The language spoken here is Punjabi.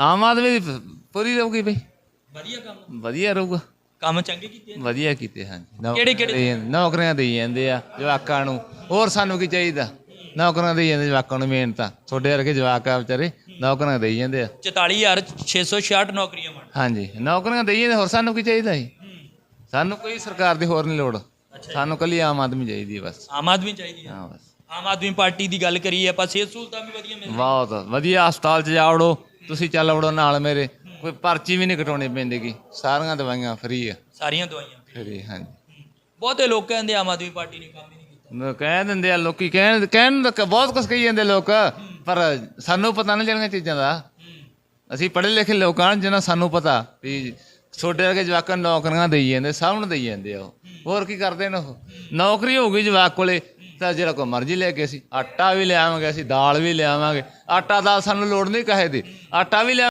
ਆਮ ਆਦਮੀ ਦੀ ਪੂਰੀ ਰਹੂਗੀ ਬਈ। ਵਧੀਆ ਕੰਮ। ਵਧੀਆ ਰਹੂਗਾ। ਕੰਮ ਚੰਗੇ ਕੀਤੇ ਆ। ਵਧੀਆ ਕੀਤੇ ਹਾਂਜੀ। ਨੌਕਰੀਆਂ ਕਿਹੜੇ-ਕਿਹੜੇ? ਜਾਂਦੇ- ਨੌਕਰੀਆਂ ਦੇਈ ਜਾਂਦੇ ਆ ਜਵਾਕਾਂ ਨੂੰ। ਹੋਰ ਸਾਨੂੰ ਕੀ ਚਾਹੀਦਾ? ਨੌਕਰੀਆਂ ਦੇਈ ਜਾਂਦੇ ਜਵਾਕਾਂ ਨੂੰ ਮੇਨ ਤਾਂ। ਤੁਹਾਡੇ ਵਰਗੇ ਜਵਾਕ ਆ ਵਿਚਾਰੇ ਨੌਕਰੀਆਂ ਦੇਈ ਜਾਂਦੇ ਆ। 44666 ਨੌਕਰੀਆਂ ਬਣ ਹਾਂਜੀ ਨੌਕਰੀਆਂ ਦੇਈ ਜਾਂਦੇ ਹੋਰ ਸਾਨੂੰ ਕੀ ਚਾਹੀਦਾ ਜੀ? ਸਾਨੂੰ ਕੋਈ ਸਰਕਾਰ ਦੀ ਹੋਰ ਨਹੀਂ ਲੋੜ। ਸਾਨੂੰ ਕੱਲੀ ਆਮ ਆਦਮੀ ਚਾਹੀਦੀ ਹੈ ਬਸ। ਆਮ ਆਦਮੀ ਚਾਹੀਦੀ ਆ। ਹਾਂ ਬਸ। ਆਮ ਆਦਮੀ ਪਾਰਟੀ ਦੀ ਗੱਲ ਕਰੀਏ ਆਪਾਂ ਸਿਹਤ ਸਹੂਲਤਾਂ ਵੀ ਵਧੀਆ ਮਿਲਦੀਆਂ। ਬਹੁਤ ਵਧੀਆ ਹਸਪਤਾਲ 'ਚ ਜਾਵੜੋ। ਤੁਸੀਂ ਚੱਲ ਵੜੋ ਨਾਲ ਮੇਰੇ। ਕੋਈ ਪਰਚੀ ਵੀ ਨਹੀਂ ਕਟਾਉਣੀ ਪੈਂਦੀਗੀ ਸਾਰੀਆਂ ਦਵਾਈਆਂ ਫ੍ਰੀ ਆ। ਸਾਰੀਆਂ ਦਵਾਈਆਂ ਫ੍ਰੀ। ਹਾਂਜੀ। ਬਹੁਤੇ ਲੋਕ ਕਹਿੰਦੇ ਆਮ ਆਦਮੀ ਪਾਰਟੀ ਨੇ ਕੰਮ ਹੀ ਨਹੀਂ ਕੀਤਾ। ਨ- ਕਹਿ ਦਿੰਦੇ ਆ ਲੋਕੀ ਕਹਿਣ ਕਹਿਣ ਤਾਂ ਬਹੁਤ ਕੁਝ ਕਹੀ ਜਾਂਦੇ ਲੋਕ। ਪਰ ਸਾਨੂੰ ਪਤਾ ਨਹੀਂ ਜਿਹੜੀਆਂ ਚੀਜ਼ਾਂ ਦਾ। ਅਸੀਂ ਪੜ੍ਹੇ ਲਿਖੇ ਲੋਕਾਂ ਜਿਹਨਾਂ ਸਾਨੂੰ ਪਤਾ ਵੀ ਛੋਟੇ ਵਰਗੇ ਜਵਾਕਾਂ ਨੂੰ ਨੌਕਰੀਆਂ ਦੇਈ ਜਾਂਦੇ ਸਭ ਨੂੰ ਦੇਈ ਜਾਂਦੇ ਆ ਉਹ। ਹੋਰ ਕੀ ਕਰਦੇ ਨੇ ਉਹ? ਨੌਕਰੀ ਹੋ ਗਈ ਜਵਾਕ ਕੋਲੇ। ਤਾਂ ਜਿਹੜਾ ਕੋ ਮਰਜ਼ੀ ਲੈ ਕੇ ਅਸੀਂ ਆਟਾ ਵੀ ਲਿਆਵਾਂਗੇ ਅਸੀਂ, ਦਾਲ ਵੀ ਲਿਆਵਾਂਗੇ। ਆਟਾ ਦਾਲ ਸਾਨੂੰ ਲੋੜ ਨਹੀਂ ਕਹੇ ਦੀ। ਆਟਾ ਵੀ ਲਿਆ